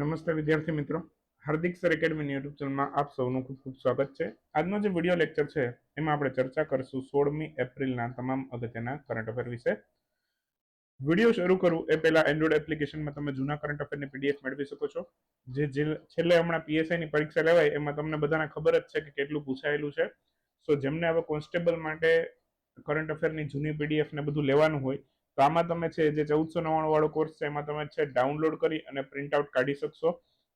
નમસ્તે વિદ્યાર્થી મિત્રો. હાર્દિક સર એકેડમીની યુટ્યુબ ચેનલમાં આપ સૌનું ખૂબ ખૂબ સ્વાગત છે. આજનો જે વીડિયો લેક્ચર છે, એમાં આપણે ચર્ચા કરીશું સોળમી એપ્રિલના તમામ અગત્યના કરંટ અફેર વિશે. વીડિયો શરૂ કરું એ પહેલા એન્ડ્રોઇડ એપ્લિકેશનમાં તમે જૂના કરંટ અફેરની પીડીએફ મેળવી શકો છો. જે છેલ્લે હમણાં પીએસઆઈની પરીક્ષા લેવાય, એમાં તમને બધાને ખબર જ છે કે કેટલું પૂછાયેલું છે. સો જેમને હવે કોન્સ્ટેબલ માટે કરંટ અફેરની જૂની પીડીએફ ને બધું લેવાનું હોય તો આમાં તમે છે જે ચૌદસો નવ્વાણું વાળો કોર્સ છે, એમાં તમે છે ડાઉનલોડ કરી અને પ્રિન્ટ આઉટ કાઢી શકશો.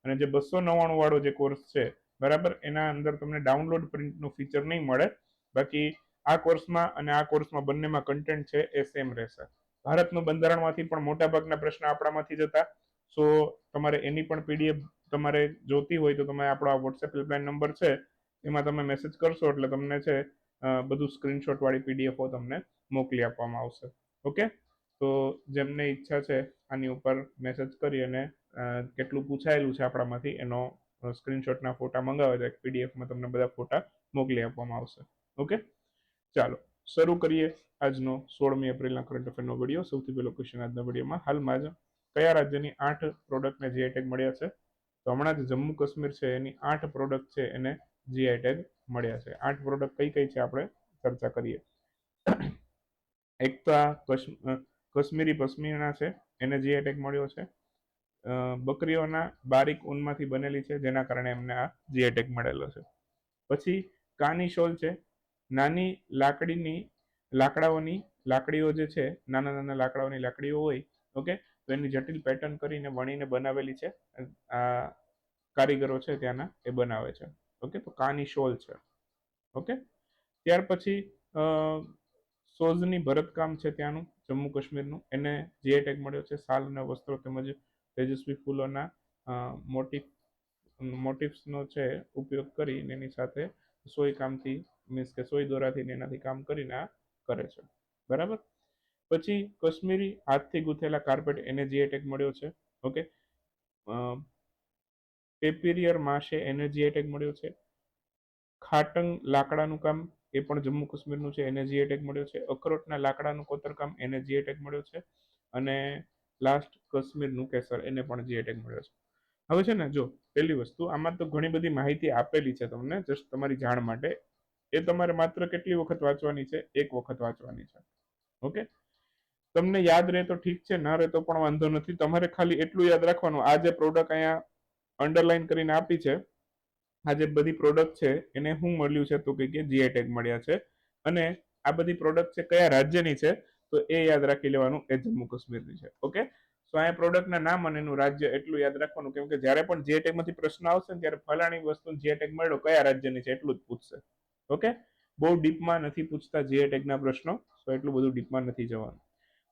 અને જે બસો નવ્વાણું વાળો જે કોર્સ છે, બરાબર? એના અંદર તમને ડાઉનલોડ પ્રિન્ટનું ફીચર નહીં મળે. બાકી આ કોર્સમાં અને આ કોર્સમાં બંનેમાં કન્ટેન્ટ છે એ સેમ રહેશે. ભારતનું બંધારણમાંથી પણ મોટાભાગના પ્રશ્ન આપણામાંથી જતા સો તમારે એની પણ પીડીએફ તમારે જોતી હોય તો તમે આપણો આ વોટ્સએપ હેલ્પલાઇન નંબર છે, એમાં તમે મેસેજ કરશો એટલે તમને છે બધું સ્ક્રીનશોટ વાળી પીડીએફો તમને મોકલી આપવામાં આવશે. ઓકે તો જેમને ઈચ્છા છે, આની ઉપર મેસેજ કરી અને કેટલું પૂછાયેલું છે આપણામાંથી, એનો સ્ક્રીનશોટના ફોટા મંગાવે એક પીડીએફમાં તમને બધા ફોટા મોકલી આપવામાં આવશે. ઓકે? ચાલો, શરૂ કરીએ આજનો સોળમી એપ્રિલના કરંટ અફેરનો વીડિયો સૌથી પહેલો ક્વેશ્ચન આજના વિડીયોમાં હાલમાં જ કયા રાજ્યની આઠ પ્રોડક્ટને જીઆઈ ટેગ મળ્યા છે? તો હમણાં જ જમ્મુ કાશ્મીર છે, એની આઠ પ્રોડક્ટ છે, એને જીઆઈ ટેગ મળ્યા છે. આઠ પ્રોડક્ટ કઈ કઈ છે આપણે ચર્ચા કરીએ? એક તો આ કશ્મીરી પશ્મીના છે, એને જી એટેક મળ્યો છે બકરીઓના બારીક ઊનમાંથી બનેલી છે, જેના કારણે એમને આ જી એટેક મળેલો છે. પછી કાની શોલ છે, નાની લાકડીની, લાકડાઓની લાકડીઓ જે છે, નાના નાના લાકડાઓની લાકડીઓ હોય ઓકે તો એની જટિલ પેટર્ન કરીને વણીને બનાવેલી છે, આ કારીગરો છે ત્યાંના, એ બનાવે છે ઓકે તો કાની શોલ છે ઓકે ત્યાર પછી સોઝની ભરતકામ છે ત્યાંનું, જમ્મુ કાશ્મીરનું. એને જીઆઈ ટેગ મળ્યો છે, સાલ અને વસ્ત્રો તેમજ તેજસ્વી ફૂલોના મોટિફ મોટિવ્સનો છે ઉપયોગ કરીને એની સાથે સોય કામથી મીન્સ કે સોય દોરાથી એનાથી કામ કરીને આ કરે છે. બરાબર? પછી કશ્મીરી હાથથી ગૂંથેલા કાર્પેટ એને જીઆઈ ટેગ મળ્યો છે ઓકે પેપિરિયર માસે એને જીઆઈ ટેગ મળ્યો છે, ખાટંગ લાકડાનું કામ એ પણ જમ્મુ કાશ્મીરનું છે, એને જીએ ટેગ મળ્યો છે. અખરોટના લાકડાનું કોતરકામ એને જીએ ટેગ મળ્યો છે અને લાસ્ટ કાશ્મીરનું કેસર, એને પણ જીએ ટેગ મળ્યો છે. હવે છે ને, જો, પહેલી વસ્તુ, આમાં તો ઘણી બધી માહિતી આપેલી છે તમને જસ્ટ તમારી જાણ માટે. એ તમારે માત્ર કેટલી વખત વાંચવાની છે? એક વખત વાંચવાની છે. ઓકે? તમને યાદ રહે તો ઠીક છે, ના રહે તો પણ વાંધો નથી. તમારે ખાલી એટલું યાદ રાખવાનું, આ જે પ્રોડક્ટ અહીંયા અંડરલાઈન કરીને આપી છે આ જે બધી પ્રોડક્ટ છે, એને શું મળ્યું છે તો કે જીઆઈ ટેગ મળ્યા છે. અને આ બધી પ્રોડક્ટ છે કયા રાજ્યની છે, તો એ યાદ રાખી લેવાનું એ જમ્મુ કાશ્મીરની છે. ઓકે? તો અહીંયા પ્રોડક્ટના નામ અને એનું રાજ્ય એટલું યાદ રાખવાનું, કેમ કે જ્યારે પણ જીઆઈ ટેગમાંથી પ્રશ્ન આવશે ને ત્યારે ફલાણી વસ્તુ જીઆઈ ટેગ મળ્યો, કયા રાજ્યની છે એટલું જ પૂછશે. ઓકે? બહુ ડીપમાં નથી પૂછતા જીઆઈ ટેગના પ્રશ્નો તો એટલું બધું ડીપમાં નથી જવાનું.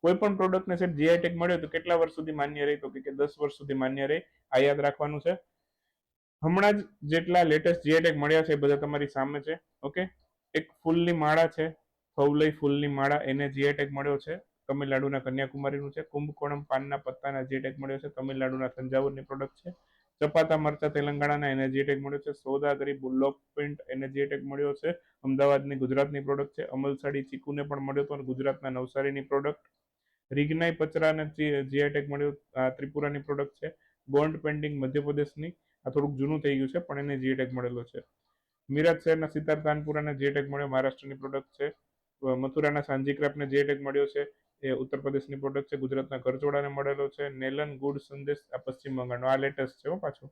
કોઈ પણ પ્રોડક્ટને સેટ જીઆઈ ટેગ મળ્યો તો કેટલા વર્ષ સુધી માન્ય રહી? તો કે દસ વર્ષ સુધી માન્ય રહે, આ યાદ રાખવાનું છે. હમણાં જ જેટલા લેટેસ્ટ જીઆઈ મળ્યા છે એ બધા તમારી સામે છે ઓકે એક ફૂલની માળા છે, ફવલઈ ફૂલની માળા, એને જીઆઈટેક મળ્યો છે, તમિલનાડુના કન્યાકુમારીનું છે, કુંભકોણમ પાનના પત્તાના જીઆઈ મળ્યો છે, તમિલનાડુના તંજાવુરની પ્રોડક્ટ છે, ચપાતા મરચા તેલંગાણાના એને જીઆઈ મળ્યો છે, સોદાગરી બુલ્લો પ્રિન્ટ એને જીઆઈ મળ્યો છે, અમદાવાદની ગુજરાતની પ્રોડક્ટ છે, અમલસાડી ચીકુને પણ મળ્યો હતો ગુજરાતના નવસારીની પ્રોડક્ટ રીગનાઈ પચરાને જીઆઈ ટેગ મળ્યો ત્રિપુરાની પ્રોડક્ટ છે બોન્ડ પેન્ડિંગ મધ્યપ્રદેશની આ થોડુંક જૂનું થઈ ગયું છે, પણ એને જીએ ટેગ મળેલો છે. મિરાજ શહેરના સિદ્ધાર્થ કાનપુરાને જીએ ટેગ મળ્યો, મહારાષ્ટ્રની પ્રોડક્ટ છે. મથુરાના સાંજી ક્રાફ્ટને જીએ ટેગ મળ્યો છે. એ ઉત્તર પ્રદેશની પ્રોડક્ટ છે, ગુજરાતના કરચોડાને મળેલો છે. નેલન ગુડ સંદેશ આ પશ્ચિમ બંગાળનો, આ લેટેસ્ટ છે પાછો.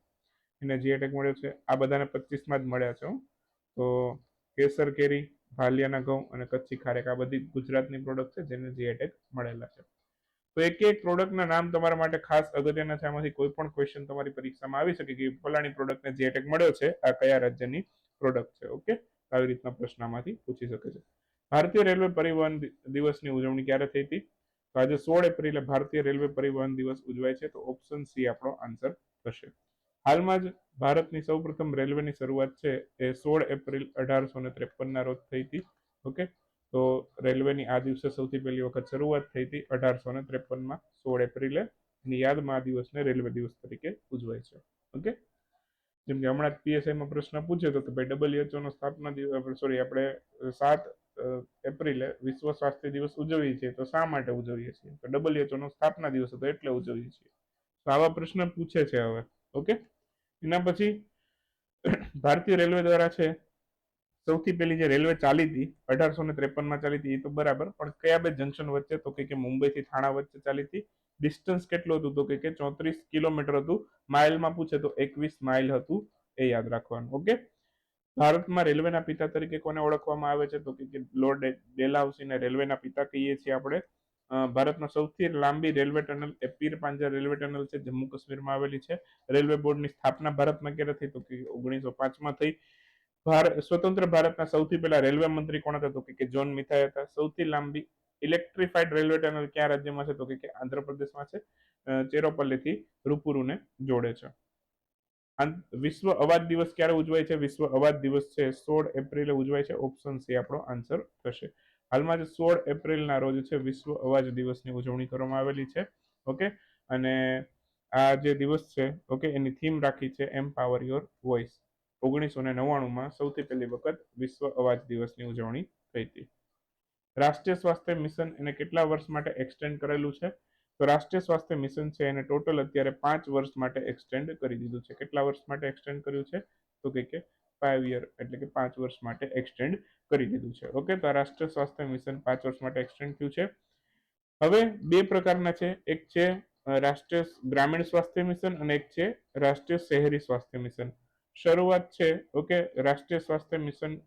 એને જીએ ટેગ મળ્યો છે. આ બધાને પચીસમાં જ મળ્યા છે તો કેસર કેરી, ભાલિયાના ઘઉં અને કચ્છી ખારેક, આ બધી ગુજરાતની પ્રોડક્ટ છે જેને જીએ ટેગ મળેલા છે. તો એક એક પ્રોડક્ટના નામ તમારા માટે ખાસ અગત્યના છે. આમાંથી કોઈ પણ ક્વેશ્ચન તમારી પરીક્ષામાં આવી શકે કે ફલાણી પ્રોડક્ટને જે ટેક મળ્યો છે, આ કયા રાજ્યની પ્રોડક્ટ છે? ઓકે આવી રીતના પ્રશ્નમાંથી પૂછી શકે છે. ભારતીય રેલવે પરિવહન દિવસની ઉજવણી ક્યારે થઈ હતી? તો આજે સોળ એપ્રિલે ભારતીય રેલવે પરિવહન દિવસ ઉજવાય છે. તો ઓપ્શન સી આપણો આન્સર થશે. હાલમાં જ ભારતની સૌપ્રથમ રેલવેની શરૂઆત છે એ સોળ એપ્રિલ અઢારસો ને ત્રેપનના રોજ થઈ હતી. ઓકે તો રેલવેની આ દિવસે સૌથી પહેલી વખત શરૂઆત થઈ હતી અઢારસો ને ત્રેપનમાં, સોળ એપ્રિલે. એની યાદમાં આ દિવસને રેલવે દિવસ તરીકે ઉજવાય છે. ઓકે? જેમ કે હમણાં પીએસઆઈમાં પ્રશ્ન પૂછ્યો હતો કે ભાઈ ડબલ્યુએચઓ નો સ્થાપના દિવસ સોરી આપણે સાત એપ્રિલે વિશ્વ સ્વાસ્થ્ય દિવસ ઉજવીએ છીએ તો શા માટે ઉજવીએ છીએ? તો ડબલ્યુએચઓ નો સ્થાપના દિવસ હતો એટલે ઉજવીએ છીએ. તો આવા પ્રશ્ન પૂછે છે હવે. ઓકે? એના પછી ભારતીય રેલવે દ્વારા છે સૌથી પહેલી જે રેલવે ચાલી હતી, અઢારસો ને ત્રેપનમાં ચાલી હતી, એ તો બરાબર. પણ કયા બે જંકશન વચ્ચે તો કે મુંબઈથી થાણા વચ્ચે ચાલી હતી? ડિસ્ટન્સ કેટલું હતું તો કે ચોત્રીસ કિલોમીટર હતું. માઇલમાં પૂછે તો એકવીસ માઇલ હતું, એ યાદ રાખવાનું, ઓકે? ભારતમાં રેલવેના પિતા તરીકે કોને ઓળખવામાં આવે છે? તો કે લોર્ડ ડેલાઉસીને રેલવેના પિતા કહીએ છીએ આપણે. ભારતમાં સૌથી લાંબી રેલવે ટનલ એ પીર પાંજર રેલવે ટનલ છે, જમ્મુ કાશ્મીરમાં આવેલી છે. રેલવે બોર્ડની સ્થાપના ભારતમાં ક્યારે થઈ? તો કે ઓગણીસો પાંચમાં થઈ. ભારત, સ્વતંત્ર ભારતના સૌથી પહેલા રેલવે મંત્રી કોણ હતા? તો કે જોન મિથાઈ હતા. સૌથી લાંબી ઇલેક્ટ્રિફાઈડ રેલવે ટનલ કયા રાજ્યમાં છે? તો કે આંધ્રપ્રદેશમાં છે. ચેરોપલ્લીથી રૂપુરુને જોડે છે. વિશ્વ અવાજ દિવસ ક્યારે ઉજવાય છે? વિશ્વ અવાજ દિવસ છે. સોળ એપ્રિલે ઉજવાય છે. ઓપ્શન સી આપણો આન્સર થશે. હાલમાં જ સોળ એપ્રિલના રોજ છે વિશ્વ અવાજ દિવસની ઉજવણી કરવામાં આવેલી છે. ઓકે? અને આ જે દિવસ છે, ઓકે, એની થીમ રાખી છે એમ્પાવર યોર વોઇસ ઓગણીસો ને નવ્વાણુંમાં સૌથી પહેલી વખત વિશ્વ અવાજ દિવસની ઉજવણી થઈ હતી. રાષ્ટ્રીય સ્વાસ્થ્ય મિશન એને કેટલા વર્ષ માટે એક્સટેન્ડ કરેલું છે? તો રાષ્ટ્રીય સ્વાસ્થ્ય મિશન છે એને ટોટલ અત્યારે પાંચ વર્ષ માટે એક્સટેન્ડ કરી દીધું છે. કેટલા વર્ષ માટે એક્સટેન્ડ કર્યું છે? તો કે ફાઈવ યર એટલે કે પાંચ વર્ષ માટે એક્સટેન્ડ કરી દીધું છે. ઓકે તો રાષ્ટ્રીય સ્વાસ્થ્ય મિશન પાંચ વર્ષ માટે એક્સટેન્ડ થયું છે. હવે બે પ્રકારના છે. એક છે રાષ્ટ્રીય ગ્રામીણ સ્વાસ્થ્ય મિશન અને એક છે, રાષ્ટ્રીય શહેરી સ્વાસ્થ્ય મિશન. શરૂઆત છે, ઓકે, રાષ્ટ્રીય સ્વાસ્થ્ય મિશન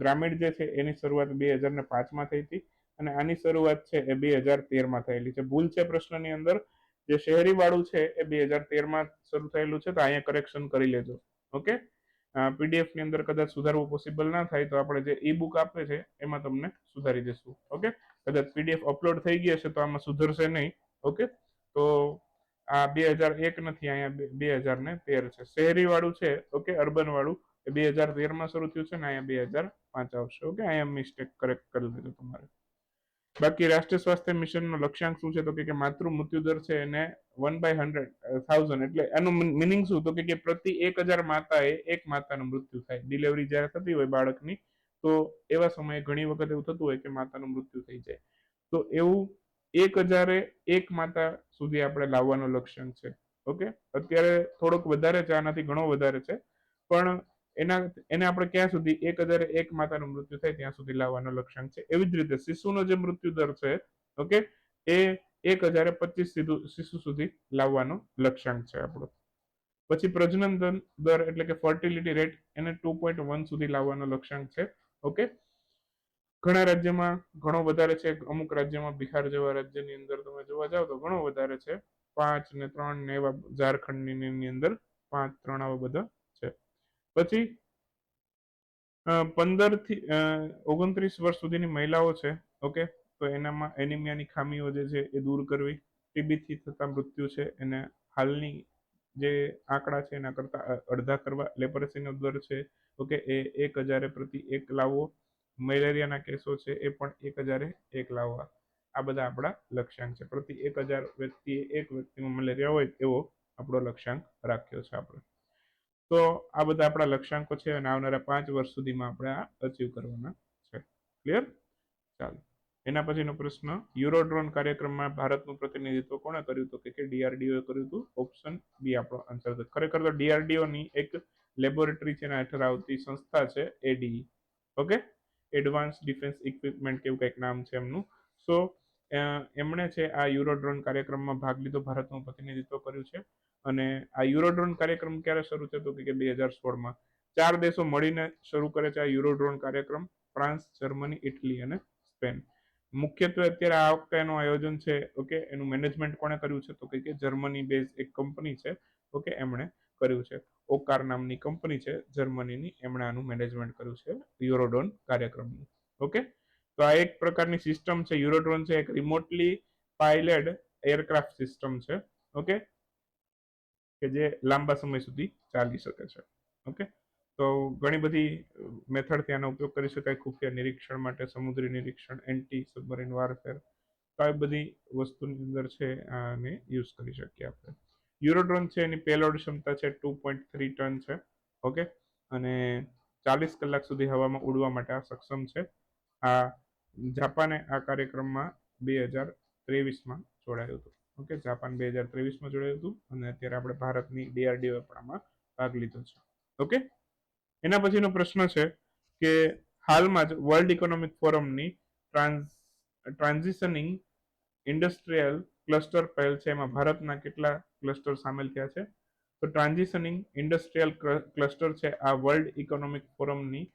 ગ્રામીણ જે છે, એની શરૂઆત બે હજાર ને પાંચમાં થઈ હતી અને આની શરૂઆત છે એ બે હજાર તેરમાં થયેલી છે. ભૂલ છે પ્રશ્નની અંદર, જે શહેરી વાળું છે એ બે હજાર તેરમાં શરૂ થયેલું છે, તો અહીંયા કરેક્શન કરી લેજો, ઓકે? પીડીએફની અંદર કદાચ સુધારવું પોસિબલ ના થાય તો આપણે જે ઈ બુક આપે છે, એમાં તમને સુધારી દેશું, ઓકે? કદાચ પીડીએફ અપલોડ થઈ ગઈ છે તો આમાં સુધરશે નહીં, ઓકે? તો આ બે હજાર એક નથી, અહીંયા બે હજાર ને તેર છે. શહેરી વાળું છે ઓકે અર્બન વાળું એ બે હજાર તેરમાં શરૂ થયું છે ને, અહીંયા બે હજાર પાંચ આવશે ઓકે અહીંયા મિસ્ટેક કરેક્ટ કરી દેજો તમારે. બાકી રાષ્ટ્રીય સ્વાસ્થ્ય મિશનનો લક્ષ્યાંક શું છે? તો કે માતૃ મૃત્યુ દર છે એને વન બાય હંડ્રેડ થાઉઝન્ડ એટલે એનું મિનિંગ શું? તો કે પ્રતિ એક હજાર માતાએ એક માતાનું મૃત્યુ થાય. ડિલિવરી જ્યારે થતી હોય બાળકની, તો એવા સમયે ઘણી વખત એવું થતું હોય કે માતાનું મૃત્યુ થઈ જાય. તો એવું એક હજારે એક માતા સુધી આપણે લાવવાનો લક્ષ્યાંક છે. ઓકે? અત્યારે થોડોક વધારે છે, આનાથી ઘણો વધારે છે. પણ એના, એને આપણે ક્યાં સુધી, એક હજારે એક માતાનું મૃત્યુ થાય ત્યાં સુધી લાવવાનો લક્ષ્યાંક છે. એવી જ રીતે શિશુનો જે મૃત્યુ દર છે, ઓકે? એ એક હજારે પચીસ શિશુ સુધી લાવવાનો લક્ષ્યાંક છે આપણો. પછી પ્રજનન દર એટલે કે ફર્ટિલિટી રેટ એને ટુ પોઈન્ટ વન સુધી લાવવાનો લક્ષ્યાંક છે, ઓકે? ઘણા રાજ્યમાં ઘણો વધારે છે. અમુક રાજ્યમાં બિહાર જેવા રાજ્યની અંદર તમે જોવા જાવ તો ઘણો વધારે છે. પાંચ ને ત્રણ ને એવા ઝારખંડની અંદર પાંચ, ત્રણ આવા બધા છે. પછી પંદરથી ઓગણત્રીસ વર્ષ સુધીની મહિલાઓ છે. ઓકે? તો એનામાં એનિમિયાની ખામીઓ જે છે એ દૂર કરવી. ટીબીથી થતા મૃત્યુ છે. એને હાલની જે આંકડા છે એના કરતા અડધા કરવા, લેપરેસીનો દર છે. ઓકે? એ એક હજારે પ્રતિ એક લાવવો મેલેરિયાના કેસો છે એ પણ એક હજારે એક લાવવા. આ બધા આપણા લક્ષ્યાંક છે. પ્રતિ એક હજાર વ્યક્તિએ એક વ્યક્તિમાં મલેરિયા હોય એવો આપણો લક્ષ્યાંક રાખ્યો છે આપણે. તો આ બધા આપણા લક્ષ્યાંકો છે અને આવનારા પાંચ વર્ષ સુધીમાં આપણે આ અચીવ કરવાના છે. ક્લિયર ચાલો. એના પછીનો પ્રશ્ન યુરોડ્રોન કાર્યક્રમમાં ભારતનું પ્રતિનિધિત્વ કોણે કર્યું હતું? કે ડીઆરડીઓ કર્યું હતું? ઓપ્શન બી આપણો આન્સર હતો ખરેખર તો ડીઆરડીઓની એક લેબોરેટરી છે એના હેઠળ આવતી સંસ્થા છે ADE okay advance defence equipment કેવું કંઈક નામ છે એમનું. સો એમણે છે આ યુરોડ્રોન કાર્યક્રમમાં ભાગ લીધો, ભારતનું પ્રતિનિધિત્વ કર્યું છે. અને આ યુરોડ્રોન કાર્યક્રમ ક્યારે શરૂ થયો કે બે હજાર સોળમાં. ચાર દેશો મળીને શરૂ કરે છે આ યુરોડ્રોન કાર્યક્રમ, ફ્રાન્સ, જર્મની, ઇટલી અને સ્પેન. મુખ્યત્વે અત્યારે આ વખતે એનું આયોજન છે, ઓકે, એનું મેનેજમેન્ટ કોણે કર્યું છે તો કે જર્મની બેઝ એક કંપની છે, ઓકે, એમણે કર્યું છે. ઓકાર નામની કંપની છે, જર્મનીની, એમણે આનું મેનેજમેન્ટ કર્યું છે યુરોડોન કાર્યક્રમનું. ઓકે તો આ એક પ્રકારની સિસ્ટમ છે. યુરોડ્રોન છે એક રિમોટલી પાયલેડ એરક્રાફ્ટ સિસ્ટમ છે. ઓકે કે જે લાંબા સમય સુધી ચાલી શકે છે. ઓકે તો ઘણી બધી મેથડ આનો ઉપયોગ કરી શકાય. ખુફિયા નિરીક્ષણ માટે, સમુદ્રી નિરીક્ષણ એન્ટી સબમરીન વારફેર તો આ બધી વસ્તુની અંદર છે, આને યુઝ કરી શકીએ આપણે. યુરોડ્રોન છે એની પેલોડ ક્ષમતા છે ટુ પોઈન્ટ થ્રી ટન છે, ઓકે? અને ચાલીસ કલાક સુધી હવામાં ઉડવા માટે આ સક્ષમ છે. આ જાપાને આ કાર્યક્રમમાં બે હજાર ત્રેવીસમાં જોડાયું હતું, ઓકે? જાપાન બે હજાર ત્રેવીસમાં જોડાયું હતું અને અત્યારે આપણે ભારતની ડીઆરડીઓ પણ આમાં ભાગ લીધો છે, ઓકે? એના પછીનો પ્રશ્ન છે કે હાલમાં જ વર્લ્ડ ઇકોનોમિક ફોરમની ટ્રાન્સ, ટ્રાન્ઝિશનિંગ ઇન્ડસ્ટ્રીયલ ક્લસ્ટર પહેલ છે, એમાં ભારતના કેટલા ક્લસ્ટર સામેલ થયા છે. તો ટ્રાન્ઝિશનિંગ ઇન્ડસ્ટ્રીયલ ક્લસ્ટર છે, આ વર્લ્ડ ઇકોનોમિક ફોરમની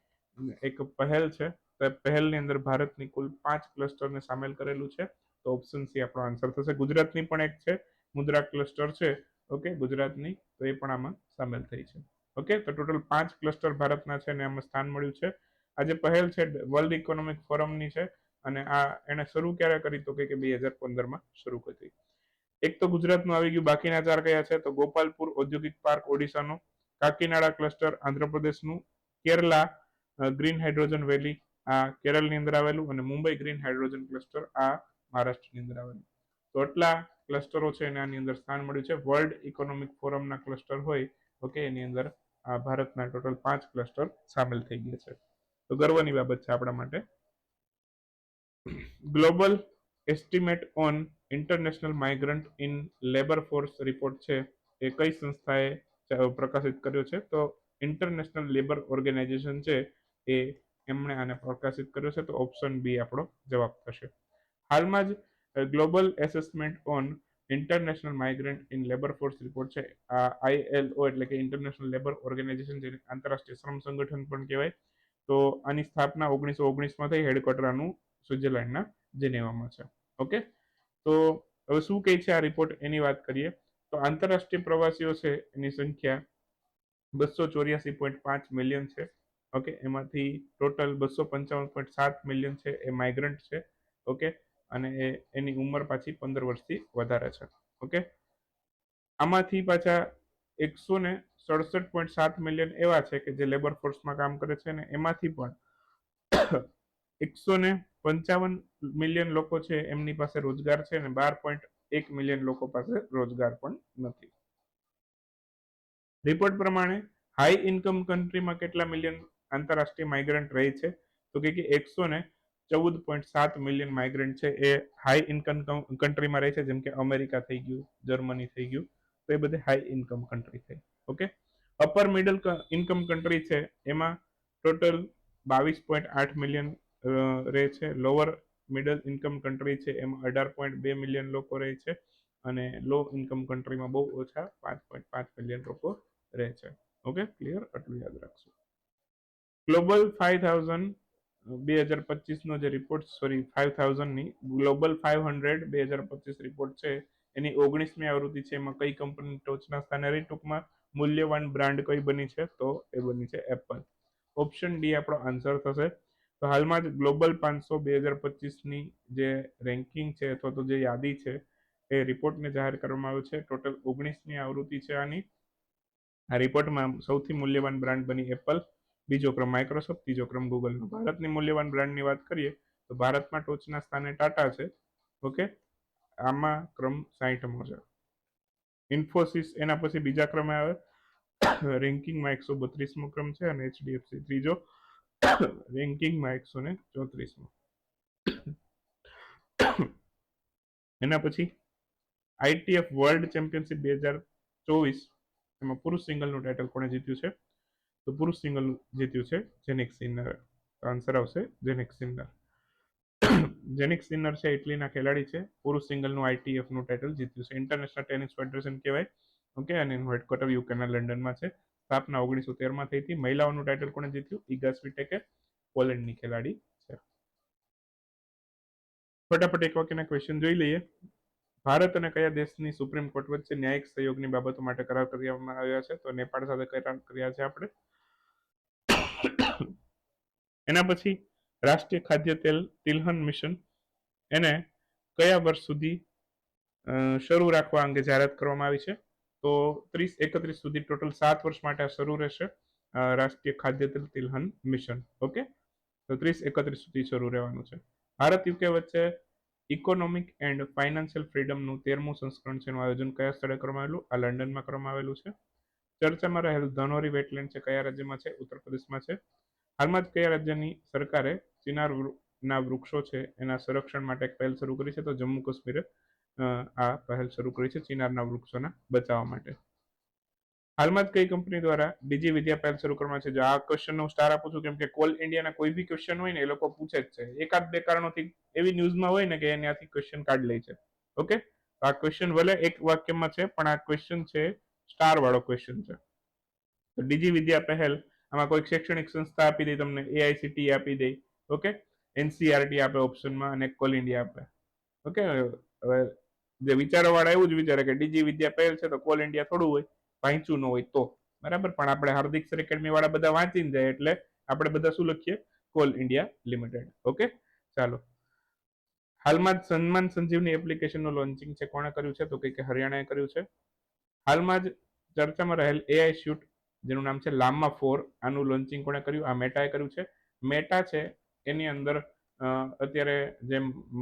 એક પહેલ છે. તો પહેલની અંદર ભારતની કુલ પાંચ ક્લસ્ટરને સામેલ કરેલું છે. તો ઓપ્શન સી આપણો આન્સર થશે. ગુજરાતની પણ એક છે, મુદ્રા ક્લસ્ટર છે, ઓકે, ગુજરાતની, તો એ પણ આમાં સામેલ થઈ છે. ઓકે, તો ટોટલ પાંચ ક્લસ્ટર ભારતના છે અને આમાં સ્થાન મળ્યું છે. આ જે પહેલ છે વર્લ્ડ ઇકોનોમિક ફોરમની છે, અને આ એને શરૂ ક્યારે કરી તો કે બે હજાર પંદરમાં શરૂ કરી. એક તો ગુજરાતનું આવી ગયું બાકીના ચાર કયા છે? તો ગોપાલપુર ઔદ્યોગિક પાર્ક ઓડિશાનું, કાકીનાડા ક્લસ્ટર આંધ્રપ્રદેશનું, કેરલા ગ્રીન હાઇડ્રોજન વેલી આ કેરળની અંદર આવેલું અને મુંબઈ ગ્રીન હાઇડ્રોજન ક્લસ્ટર આ મહારાષ્ટ્રની અંદર આવેલું. તો આટલા ક્લસ્ટરો છે એને આની અંદર સ્થાન મળ્યું છે. વર્લ્ડ ઇકોનોમિક ફોરમના ક્લસ્ટર હોય, ઓકે, એની અંદર આ ભારતના ટોટલ પાંચ ક્લસ્ટર સામેલ થઈ ગયા છે. તો ગર્વની બાબત છે આપણા માટે. Global estimate on international migrant in labour force report છે. એ કઈ સંસ્થાએ પ્રકાશિત કર્યો છે? તો ઇન્ટરનેશનલ લેબર ઓર્ગેનાઇઝેશન છે એ એમણે આને પ્રકાશિત કર્યો છે. તો ઓપ્શન બી આપણો જવાબ થશે. હાલમાં જ global assessment on international migrant in labour force report છે. આ આઈએલઓ એટલે કે ઇન્ટરનેશનલ લેબર ઓર્ગેનાઇઝેશન જેને આંતરરાષ્ટ્રીય શ્રમ સંગઠન પણ કહેવાય. તો આની સ્થાપના ઓગણીસો ઓગણીસમાં થઈ હેડક્વાર્ટર આનું સ્વિટ્ઝરલેન્ડના જેનેવામાં છે. ઓકે તો હવે શું કહે છે આ રિપોર્ટ એની વાત કરીએ. તો આંતરરાષ્ટ્રીય પ્રવાસીઓ છે, એની સંખ્યા બસો ચોર્યાસી પોઈન્ટ પાંચ મિલિયન છે. ઓકે એમાંથી ટોટલ બસો પંચાવન પોઈન્ટ સાત મિલિયન છે, એ માઇગ્રન્ટ છે. ઓકે અને એ, એની ઉંમર પાછી પંદર વર્ષથી વધારે છે. ઓકે આમાંથી પાછા એકસો ને સડસઠ પોઈન્ટ સાત મિલિયન એવા છે કે જે લેબર ફોર્સમાં કામ કરે છે અને એમાંથી પણ એકસો ને પંચાવન મિલિયન લોકો છે, એમની પાસે રોજગાર છે અને બાર પોઈન્ટ એક મિલિયન લોકો પાસે રોજગાર પણ નથી. રિપોર્ટ પ્રમાણે હાઈ ઇન્કમ કન્ટ્રીમાં કેટલા મિલિયન આંતરરાષ્ટ્રીય માઇગ્રન્ટ રહે છે? તો કે એકસો ને ચૌદ પોઈન્ટ સાત મિલિયન માઇગ્રન્ટ છે, એ હાઈ ઇન્કમ કન્ટ્રીમાં રહે છે, જેમ કે અમેરિકા થઈ ગયું, જર્મની થઈ ગયું, તો એ બધે હાઈ ઇન્કમ કન્ટ્રી થઈ. Okay? Upper middle income country છે, એમાં ટોટલ બાવીસ પોઈન્ટ આઠ મિલિયન રહે છે લોઅર મિડલ ઇન્કમ કન્ટ્રી છે, એમાં અઢાર પોઈન્ટ બે મિલિયન લોકો રહે છે અને લો ઇન્કમ કન્ટ્રીમાં બહુ ઓછા પાંચ પોઈન્ટ પાંચ મિલિયન લોકો રહે છે. ઓકે ક્લિયર આટલું યાદ રાખશું. ગ્લોબલ ફાઈવ થાઉઝન્ડ બે હજાર પચીસનો જે રિપોર્ટ સોરી ફાઈવ થાઉઝન્ડની ગ્લોબલ ફાઈવ હંડ્રેડ બે હજાર પચીસ રિપોર્ટ છે, એની ઓગણીસમી આવૃત્તિ છે, એમાં કઈ કંપની ટોચના સ્થાને રહી? ટૂંકમાં મૂલ્યવાન બ્રાન્ડ કઈ બની છે? તો એ બની છે એપલ ઓપ્શન ડી આપણો આન્સર થશે. તો હાલમાં જ ગ્લોબલ પાંચસો બે હજાર પચીસની જે રેન્કિંગ છે અથવા તો જે યાદી છે, એ રિપોર્ટને જાહેર કરવામાં આવ્યો છે. ટોટલ ઓગણીસની આવૃત્તિ છે આની. આ રિપોર્ટમાં સૌથી મૂલ્યવાન બ્રાન્ડ બની એપલ, બીજો ક્રમ માઇક્રોસોફ્ટ, ત્રીજો ક્રમ ગૂગલનો. ભારતની મૂલ્યવાન બ્રાન્ડની વાત કરીએ, તો ભારતમાં ટોચના સ્થાને ટાટા છે. ઓકે? આમાં ક્રમ સાહીઠમો છે. ઇન્ફોસિસ એના પછી બીજા ક્રમે આવે. રેન્કિંગમાં એકસો બત્રીસમો ક્રમ છે અને એચડીએફસી ત્રીજો. રેન્કિંગમાં એકસો ને ચોત્રીસમાં. એના પછી આઈટીએફ વર્લ્ડ ચેમ્પિયનશિપ બે હજાર ચોવીસ એમાં પુરુષ સિંગલનું ટાઇટલ કોણે જીત્યું છે? તો પુરુષ સિંગલ જીત્યું છે જેનિક સિન્નર. આન્સર આવશે જેનિક સિન્નર. જેનિક સિન્નર છે ઇટલીના ખેલાડી છે. પુરુષ સિંગલનું આઈટીએફનું ટાઇટલ જીત્યું છે. ઇન્ટરનેશનલ ટેનિસ ફેડરેશન કહેવાય. ઓકે, અને એનું હેડક્વાર્ટર યુકેના લંડનમાં છે. સ્થાપના ઓગણીસો તેરમાં થઈ હતી. મહિલાઓનું ટાઇટલ કોણે જીત્યું? ઇગા સ્વીટેકે, પોલેન્ડની ખેલાડી છે. ફટાફટ એક વાક્યના ક્વેશ્ચન જોઈ લઈએ. ભારત અને કયા દેશની સુપ્રીમ કોર્ટ વચ્ચે ન્યાયિક સહયોગની બાબતો માટે કરાર કરવામાં આવ્યા છે? તો નેપાળ સાથે કરાર કર્યા છે આપણે. એના પછી રાષ્ટ્રીય ખાદ્ય તેલ તિલહન મિશન એને કયા વર્ષ સુધી શરૂ રાખવા અંગે જાહેરાત કરવામાં આવી છે? તો ત્રીસ એકત્રીસ સુધી ટોટલ સાત વર્ષ માટે શરૂ રહેશે રાષ્ટ્રીય ખાદ્ય તેલ તિલહન મિશન. ઓકે? તો ત્રીસ એકત્રીસ સુધી શરૂ રહેવાનું છે. ભારત, યુકે વચ્ચે ઇકોનોમિક એન્ડ ફાઇનાન્શિયલ ફ્રીડમનું તેરમું સંસ્કરણ છે. એનું આયોજન કયા સ્થળે કરવામાં આવેલું? આ લંડનમાં કરવામાં આવેલું છે. ચર્ચામાં રહેલું ધનોરી વેટલેન્ડ છે. કયા રાજ્યમાં છે? ઉત્તર પ્રદેશમાં છે. હાલમાં જ કયા રાજ્યની સરકારે ચિનાર ના વૃક્ષો છે એના સંરક્ષણ માટે એક પહેલ શરૂ કરી છે. તો જમ્મુ કાશ્મીરે આ પહેલ શરૂ કરી છે ચિનારના વૃક્ષોના બચાવવા માટે. હાલમાં જ કઈ કંપની દ્વારા બીજી વિદ્યા પહેલ શરૂ કરવામાં છે? જો આ ક્વેશ્ચન હું સ્ટાર આપું છું, કેમ કે કોલ ઇન્ડિયાના કોઈ બી ક્વેશ્ચન હોય ને, એ લોકો પૂછે જ છે. એકાદ બે કારણોથી એવી ન્યૂઝમાં હોય ને કે એનાથી ક્વેશ્ચન કાઢ લે છે. ઓકે? આ ક્વેશ્ચન ભલે એક વાક્યમાં છે, પણ આ ક્વેશ્ચન છે સ્ટાર વાળો ક્વેશ્ચન છે. તો ડીજી વિદ્યા પહેલ, આમાં કોઈ શૈક્ષણિક સંસ્થા આપી દે, તમને એઆઈસીટી આપી દે. ઓકે? એનસીઆરટી આપે ઓપ્શનમાં અને કોલ ઇન્ડિયા આપે. ઓકે? હવે જે વિચારવાળા એવું જ વિચારે કે ડીજી વિદ્યા પહેલ છે તો કોલ ઇન્ડિયા થોડું હોય, વાંચ્યું ન હોય તો. બરાબર? પણ આપણે હાર્દિક સર એકેડમી વાળા બધા વાંચીને જાય એટલે આપણે બધા શું લખીએ? Coal India Limited. ઓકે? ચાલો. હાલમાં જ સન્માન સંજીવની એપ્લિકેશનનું લોન્ચિંગ છે. કોણે કર્યું છે? તો કે હરિયાણાએ કર્યું છે. હાલમાં જ ચર્ચામાં રહેલ એઆઈ શૂટ જેનું નામ છે લામા ફોર, આનું લોન્ચિંગ કોણે કર્યું? આ મેટાએ કર્યું છે. મેટા છે, એની અંદર અત્યારે જે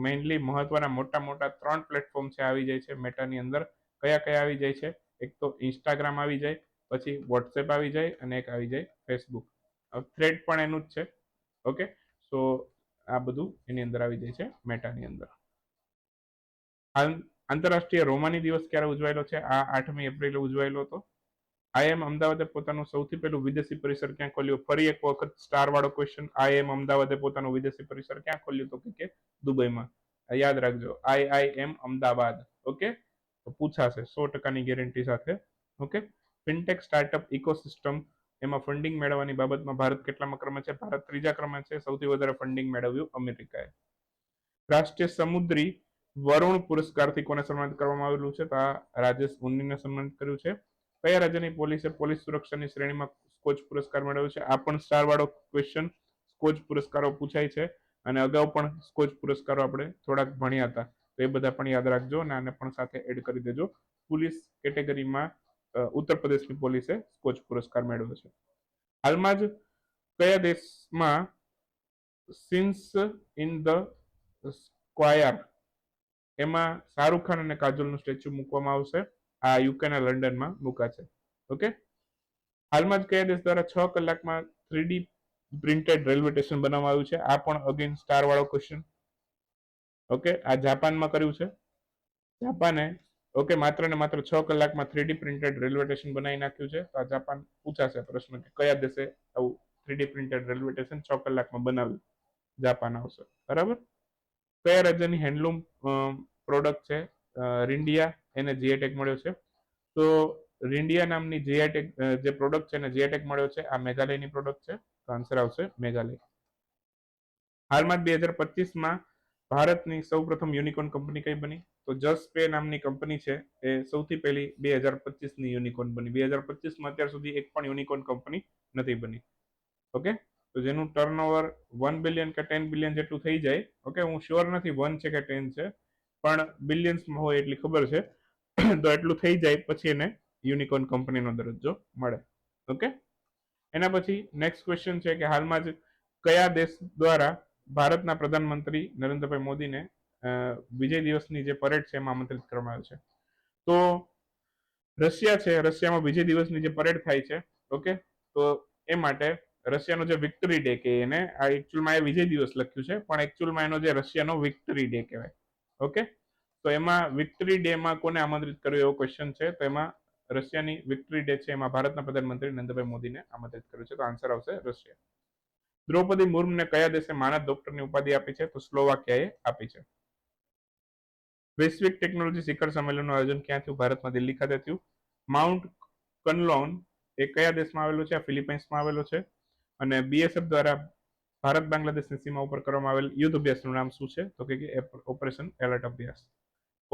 મેઇનલી મહત્વના મોટા મોટા ત્રણ પ્લેટફોર્મ છે આવી જાય છે મેટાની અંદર. કયા કયા આવી જાય છે? એક તો ઇન્સ્ટાગ્રામ આવી જાય, પછી વોટ્સએપ આવી જાય અને એક આવી જાય ફેસબુક થ્રેડ પણ એનું જ છે. ઓકે સો આ બધું એની અંદર આવી જાય છે મેટાની અંદર. આંતરરાષ્ટ્રીય રોમાની દિવસ ક્યારે ઉજવાયેલો છે? આ આઠમી એપ્રિલે ઉજવાયેલો હતો. આઈએમ અમદાવાદે પોતાનું સૌથી પહેલું વિદેશી પરિસર ક્યાં ખોલ્યું? ફરી એક વખત સ્ટાર વાળો ક્વેશ્ચન આઈએમ અમદાવાદે પોતાનું વિદેશી પરિસર ક્યાં ખોલ્યું તો કે દુબઈમાં? યાદ રાખજો. આઈઆઈએમ અમદાવાદ. ઓકે? તો પૂછાશે. સો ટકાની ગેરંટી સાથે. ઓકે? ફિનટેક સ્ટાર્ટઅપ ઇકોસિસ્ટમ એમાં ફંડિંગ મેળવવાની બાબતમાં ભારત કેટલામાં ક્રમે છે? ભારત ત્રીજા ક્રમે છે. સૌથી વધારે ફંડિંગ મેળવ્યું અમેરિકાએ. રાષ્ટ્રીય સમુદ્રી વરુણ પુરસ્કારથી કોને સન્માનિત કરવામાં આવેલું છે? તો આ રાજેશ ઉન્નીને સન્માનિત કર્યું છે. કયા રાજ્યની પોલીસે પોલીસ સુરક્ષાની શ્રેણીમાં સ્કોચ પુરસ્કાર મેળવ્યો છે? આ પણ સ્ટાર વાળો ક્વેશ્ચન સ્કોચ પુરસ્કારો પૂછાય છે અને અગાઉ પણ સ્કોચ પુરસ્કારો આપણે થોડાક ભણ્યા હતા. તો એ બધા પણ યાદ રાખજો અને આને પણ સાથે એડ કરી દેજો. પોલીસ કેટેગરીમાં ઉત્તર પ્રદેશની પોલીસે સ્કોચ પુરસ્કાર મેળવ્યો છે. હાલમાં જ કયા દેશમાં સિન્સ ઇન ધ સ્ક્વાયર એમાં શાહરૂખ ખાન અને કાજોલનું સ્ટેચ્યુ મૂકવામાં આવશે? આ યુકેના લંડનમાં મુકાશે. ઓકે હાલમાં જ કયા દેશ દ્વારા છ કલાકમાં થ્રીડી પ્રિન્ટેડ રેલવે સ્ટેશન બનાવવામાં આવ્યું છે. આ પણ અગેન સ્ટાર વાળો ક્વેશ્ચન ઓકે આ જાપાનમાં કર્યું છે. જાપાને ઓકે માત્ર ને માત્ર છ કલાકમાં થ્રીડી પ્રિન્ટેડ રેલવે સ્ટેશન બનાવી નાખ્યું છે. તો આ જાપાન પૂછાશે પ્રશ્ન કે કયા દેશે આવું થ્રીડી પ્રિન્ટેડ રેલવે સ્ટેશન છ કલાકમાં બનાવ્યું? જાપાન આવશે. બરાબર? કયા રાજ્યની હેન્ડલૂમ પ્રોડક્ટ છે? અ, એને જીઆઈટેક મળ્યો છે. તો રિન્ડિયા નામની જીઆઈટેક જે પ્રોડક્ટ છે એને જીઆઈટેક મળ્યો છે. આ મેઘાલયની પ્રોડક્ટ છે. તો આન્સર આવશે મેઘાલય. હાલમાં બે હજાર પચીસમાં ભારતની સૌ પ્રથમ યુનિકોર્ન કંપની કઈ બની? તો જસ પે નામની કંપની છે. એ સૌથી પહેલી બે હજાર પચીસની યુનિકોર્ન બની. બે હજાર પચીસમાં અત્યાર સુધી એક પણ યુનિકોર્ન કંપની નથી બની. ઓકે તો જેનું ટર્નઓવર વન બિલિયન કે ટેન બિલિયન જેટલું થઈ જાય. ઓકે હું શ્યોર નથી વન છે કે ટેન છે. પણ બિલિયન્સમાં હોય એટલી ખબર છે. તો એટલું થઈ જાય પછી એને યુનિકોર્ન કંપનીનો દરજ્જો મળે. ઓકે એના પછી નેક્સ્ટ ક્વેશ્ચન છે કે હાલમાં જ કયા દેશ દ્વારા ભારતના પ્રધાનમંત્રી નરેન્દ્રભાઈ મોદીને વિજય દિવસની જે પરેડ છે એમાં આમંત્રિત કરવામાં આવ્યો છે. તો રશિયા છે, રશિયામાં વિજય દિવસની જે પરેડ થાય છે ઓકે તો એ માટે રશિયાનો જે વિક્ટરી ડે કે એને, આ એકચ્યુઅલમાં એ વિજય દિવસ લખ્યું છે, પણ એકચ્યુઅલમાં એનો જે રશિયાનો વિક્ટરી ડે કહેવાય ઓકે તો એમાં વિક્ટરી ડેમાં કોને આમંત્રિત કર્યું એવો ક્વેશ્ચન છે? તો એમાં રશિયાની વિક્ટરી ડે છે, એમાં ભારતના પ્રધાનમંત્રી નરેન્દ્રભાઈ મોદીને આમંત્રિત કર્યું છે. તો આન્સર આવશે રશિયા. દ્રૌપદી મુર્મુને કયા દેશે માનદ ડોક્ટરની ઉપાધિ આપી છે? તો સ્લોવાકિયાએ આપી છે. વૈશ્વિક ટેકનોલોજી શિખર સંમેલનનું આયોજન ક્યાં થયું? ભારતમાં દિલ્હી ખાતે થયું. માઉન્ટ કનલોન એ કયા દેશમાં આવેલો છે? આ ફિલિપાઇન્સમાં આવેલો છે. અને બીએસએફ દ્વારા ભારત બાંગ્લાદેશની સીમા ઉપર કરવામાં આવેલ યુદ્ધ અભ્યાસનું નામ શું છે? તો કે ઓપરેશન એલર્ટ અભ્યાસ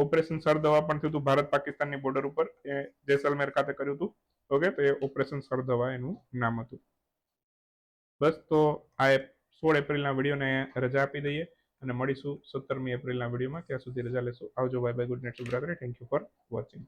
ઓપરેશન સરધવા પણ થયું હતું ભારત પાકિસ્તાનની બોર્ડર ઉપર, એ જેસલમેર ખાતે કર્યું હતું. ઓકે, તો એ ઓપરેશન સરધવા એનું નામ હતું. બસ, તો આ સોળ એપ્રિલના વિડીયોને રજા આપી દઈએ અને મળીશું સત્તરમી એપ્રિલના વિડીયોમાં. ત્યાં સુધી રજા લેશું. આવજો bye bye good night શુભરાત્રી. Thank you for watching